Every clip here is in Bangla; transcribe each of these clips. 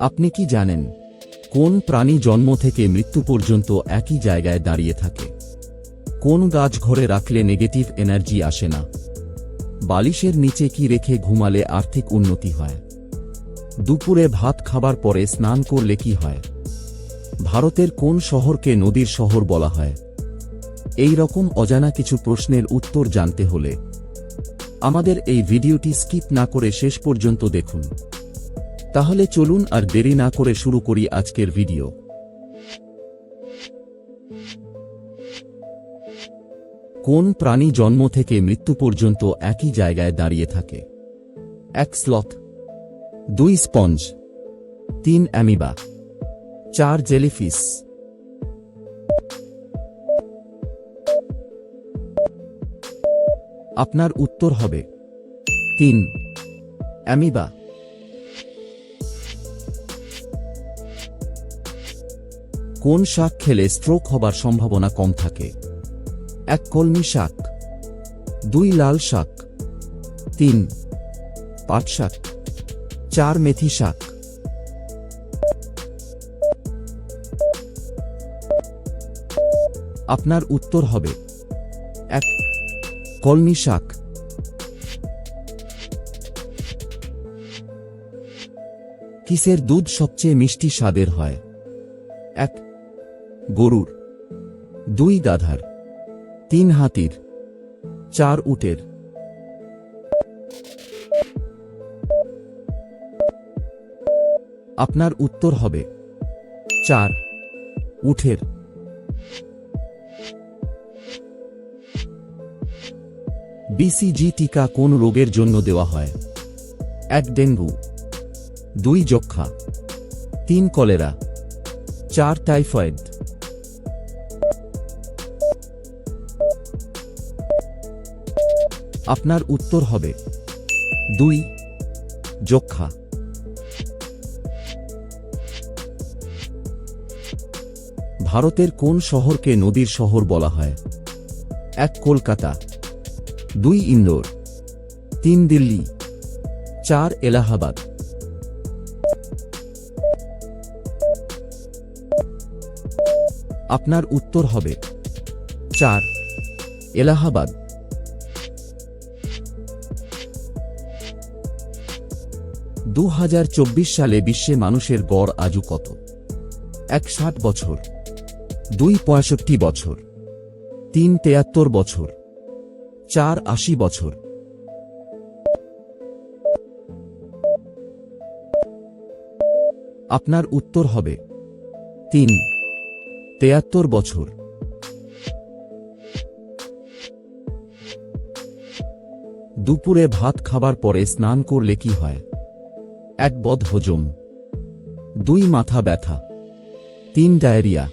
আপনি কি জানেন, কোন প্রাণী জন্ম থেকে মৃত্যু পর্যন্ত একই জায়গায় দাঁড়িয়ে থাকে? কোন গাছ ঘরে রাখলে নেগেটিভ এনার্জি আসে না? বালিশের নিচে কি রেখে ঘুমালে আর্থিক উন্নতি হয়? দুপুরে ভাত খাবার পরে স্নান করলে কি হয়? ভারতের কোন শহরকে নদীর শহর বলা হয়? এই রকম অজানা কিছু প্রশ্নের উত্তর জানতে হলে আমাদের এই ভিডিওটি স্কিপ না করে শেষ পর্যন্ত দেখুন। তাহলে চলুন আর দেরি না করে শুরু করি আজকের ভিডিও। কোন প্রাণী জন্ম থেকে মৃত্যু পর্যন্ত একই জায়গায় দাঁড়িয়ে থাকে? এক স্লথ, দুই স্পঞ্জ, তিন অ্যামিবা, চার জেলিফিস। আপনার উত্তর হবে তিন অ্যামিবা। কোন শাক খেলে স্ট্রোক হবার সম্ভাবনা কম থাকে? এক কলমি শাক, দুই লাল শাক, তিন পাট শাক, চার মেথি শাক। আপনার উত্তর হবে, এক কলমি শাক। কিসের দুধ সবচেয়ে মিষ্টি স্বাদের হয়? এক গরুর। দুই গাধার, তিন হাতির, চার উটের। আপনার উত্তর হবে, চার, উঠের। বিসিজি টিকা কোন রোগের জন্য দেওয়া হয়? এক ডেঙ্গু, দুই যক্ষা তিন কলেরা, চার টাইফয়েড। আপনার উত্তর হবে দুই, যক্ষা। ভারতের কোন শহরকে নদীর শহর বলা হয়? এক, কলকাতা। দুই, ইন্দোর। তিন, দিল্লি। চার, এলাহাবাদ। আপনার উত্তর হবে চার, এলাহাবাদ। দু হাজার চব্বিশ সালে বিশ্বে মানুষের গড় আজু কত? এক ষাট বছর, দুই পঁয়ষট্টি বছর, তিন তেয়াত্তর বছর, চার আশি বছর। আপনার উত্তর হবে, তিন তেয়াত্তর বছর। দুপুরে ভাত খাবার পরে স্নান করলে কি হয়? এক বদ হজম। দুই মাথা ব্যথা। তিন ডায়রিয়া।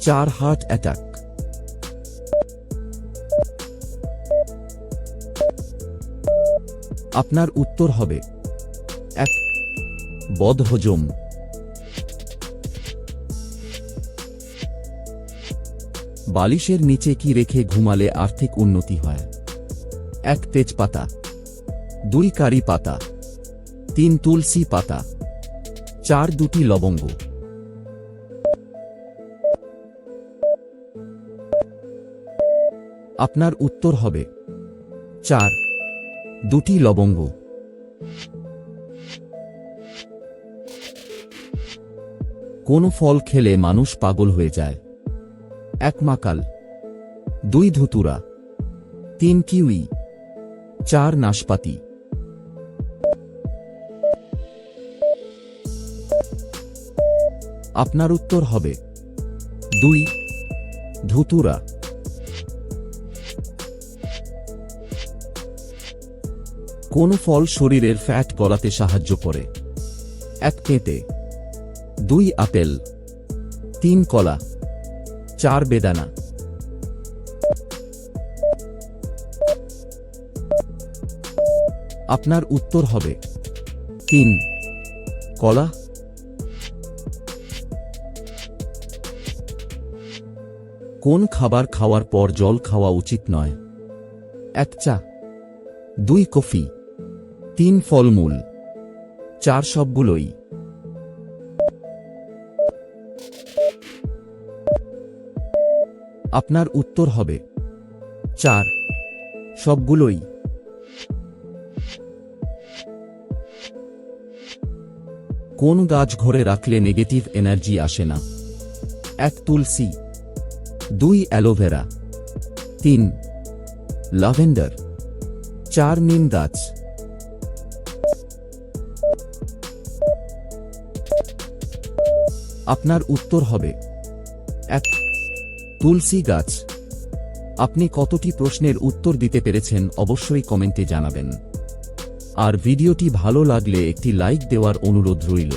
চার হার্ট অ্যাটাক। আপনার উত্তর হবে। এক, বদ হজম। বালিশের নিচে কি রেখে ঘুমালে আর্থিক উন্নতি হয়? এক, তেজপাতা। দুই, কারি পাতা। তিন তুলসী পাতা। চার দুটি লবঙ্গ। আপনার উত্তর হবে। চার, দুটি লবঙ্গ। কোন ফল খেলে মানুষ পাগল হয়ে যায়। এক মাকাল। দুই ধুতুরা। তিন কিউই। চার নাশপাতি। আপনার উত্তর হবে। দুই, ধুতুরা। কোন ফল শরীরের ফ্যাট গলাতে সাহায্য করে। এক পেঁপে দুই, আপেল। তিন, কলা। চার, বেদানা। আপনার উত্তর হবে। তিন, কলা। কোন খাবার খাওয়ার পর জল খাওয়া উচিত নয়? এক চা, দুই কফি, তিন ফলমূল, চার সবগুলোই। আপনার উত্তর হবে, চার, সবগুলোই। কোন গাছ ঘরে রাখলে নেগেটিভ এনার্জি আসে না? এক তুলসী দুই অ্যালোভেরা। তিন লাভেন্ডার চার, নিম গাছ। আপনার উত্তর হবে, এক, তুলসী গাছ। আপনি কতটি প্রশ্নের উত্তর দিতে পেরেছেন অবশ্যই কমেন্টে জানাবেন। আর ভিডিওটি ভালো লাগলে একটি লাইক দেওয়ার অনুরোধ রইল।